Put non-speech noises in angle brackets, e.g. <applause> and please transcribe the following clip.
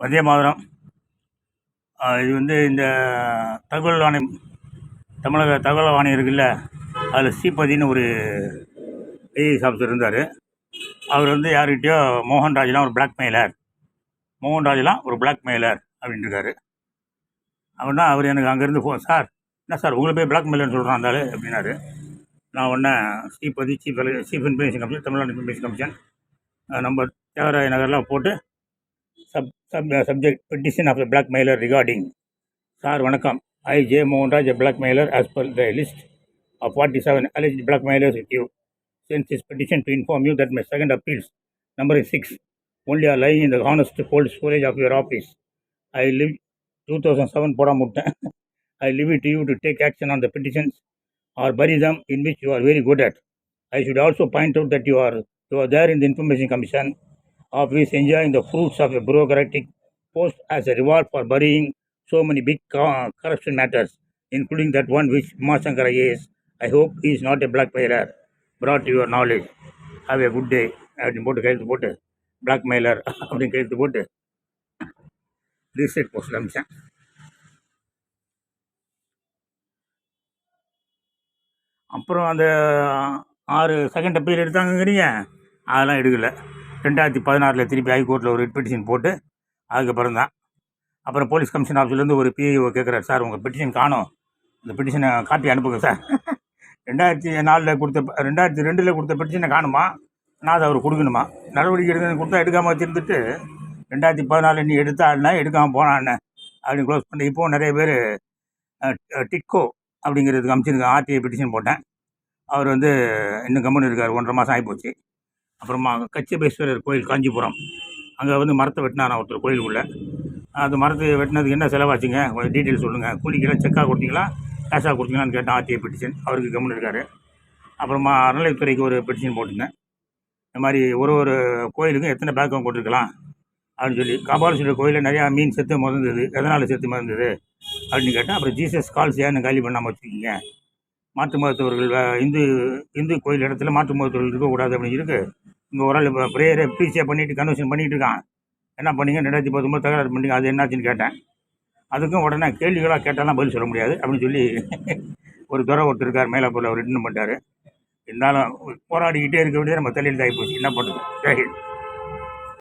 வந்தே மாதரம். இது வந்து இந்த தகவல் ஆணையம் தமிழக தகவல் ஆணையம் இருக்குல்ல அதில் ஸ்ரீபதினு ஒரு ஐஏஎஸ் ஆஃபீஸர் இருந்தார். அவர் வந்து யார்கிட்டயோ மோகன்ராஜ்லாம் ஒரு பிளாக்மெயிலர் மோகன்ராஜ்லாம் ஒரு பிளாக்மெயிலர் அப்படின்னு இருக்காரு அவர்னா அவர் எனக்கு அங்கேருந்து ஃபோ சார் என்ன சார் உங்களை போய் பிளாக்மெயிலர்னு சொல்கிறான் அந்த ஆளு? அப்படின்னாரு. நான் உடனே Sripathi chief chief information commission Tamil Nadu information commission number Devaraya நகரில் போட்டு Sub sub subject petition of the blackmailer regarding sir வணக்கம் I J Mohanraj blackmailer as per the list of forty seven alleged blackmailers with you sense is petition to inform you that my second appeals number is six only are lying in the honest cold storage of your office I leave two thousand seven போடாம விட்டேன் I leave it you to take action on the petitions or bury them in which you are very good at. I should also point out that you are you are there in the Information Commission of office enjoying the fruits of a bureaucratic post as a reward for burying so many big corruption matters, including that one which Masankara is. I hope he is not a blackmailer. Brought to your knowledge. Have a good day. அப்படின்னு போட்டு கையெழுத்து போட்டு blackmailer அப்படின்னு கையெழுத்து போட்டு reset post அமிச்சேன் அப்புறம் அந்த ஆறு செகண்ட் அப்பீல் எடுத்தாங்கங்கிறீங்க அதெல்லாம் எடுக்கலை ரெண்டாயிரத்தி பதினாறில் திருப்பி ஹைகோர்ட்டில் ஒரு பெட்டிஷன் போட்டு அதுக்கப்புறம் தான். அப்புறம் போலீஸ் கமிஷன் ஆஃபீஸ்லேருந்து ஒரு பிஐஓ கேட்குறாரு சார் உங்கள் பெட்டிஷன் காணும். இந்த பெட்டிஷனை காப்பி அனுப்புங்க சார். ரெண்டாயிரத்தி நாலில் கொடுத்த ரெண்டாயிரத்தி ரெண்டில் கொடுத்த பெட்டிஷனை காணுமா? நான் அதை அவர் கொடுக்கணுமா? நடவடிக்கை எடுக்க கொடுத்தா எடுக்காமல் வச்சுருந்துட்டு ரெண்டாயிரத்தி பதினாலு நீ எடுத்தாள்னா எடுக்காமல் போனான்னு அப்படின்னு க்ளோஸ் பண்ணி இப்போது நிறைய பேர் டிட்கோ அப்படிங்கிறதுக்கு அமைச்சிருக்கேன் ஆர்டிஐ பெட்டிஷன் போட்டேன். அவர் வந்து இன்னும் கம்முன்னு இருக்கார் ஒன்றரை மாதம் ஆகிப்போச்சு அப்புறமா கச்சபேஸ்வரர் கோயில் காஞ்சிபுரம். அங்கே வந்து மரத்தை வெட்டினாராம் ஒருத்தர் கோயிலுக்குள்ளே. அது மரத்தை வெட்டினதுக்கு என்ன செலவாச்சுங்க? கொஞ்சம் டீட்டெயில் சொல்லுங்கள் கூலிக்கெல்லாம் செக்காக கொடுத்தீங்களா? கேஷாக கொடுத்தீங்களான்னு கேட்டேன் ஆர்டிஐ பெட்டிஷன் அவருக்கு கம்முன்னு இருக்கார். அப்புறமா அறநிலைத்துறைக்கு ஒரு பெட்டிஷன் போட்டிருந்தேன். இந்த மாதிரி ஒரு ஒரு கோயிலுக்கும் எத்தனை பேக்கம் போட்டிருக்கலாம்? அப்படின்னு சொல்லி. காபாலீஸ்வரர் கோயிலில் நிறையா மீன் செத்து மறந்தது எதனால் செத்து மறந்தது அப்படின்னு கேட்டேன் அப்புறம் ஜீசஸ் கால்ஸ் ஏன்னு காலி பண்ணாமல் வச்சுக்கிங்க. மாற்று மதத்தவர்கள் இந்து இந்து கோயில் இடத்துல மாற்று மதத்தவர்கள் இருக்கக்கூடாது அப்படின்னு இருக்குது இங்கே ஒரு ஆள் இப்போ ப்ரேயரை ப்ரீச்சியாக பண்ணிட்டு கன்வென்ஷன் பண்ணிட்டு இருக்கான். என்ன பண்ணீங்க? ரெண்டாயிரத்தி பத்தொம்பது தகராறு பண்ணிங்க. அது என்னாச்சுன்னு கேட்டேன். அதுக்கும் உடனே கேள்விகளாக கேட்டாலாம் பதில் சொல்ல முடியாது. அப்படின்னு சொல்லி <laughs> ஒரு துறை ஒருத்தர் இருக்கார் மேலாப்பூரில் அவர் ரிட்டர்ன் பண்ணிட்டார். இருந்தாலும் போராடிக்கிட்டே இருக்க வேண்டியது நம்ம தலையில் ஆகி போச்சு. என்ன பண்ணுறது ஜெயஹிந்த்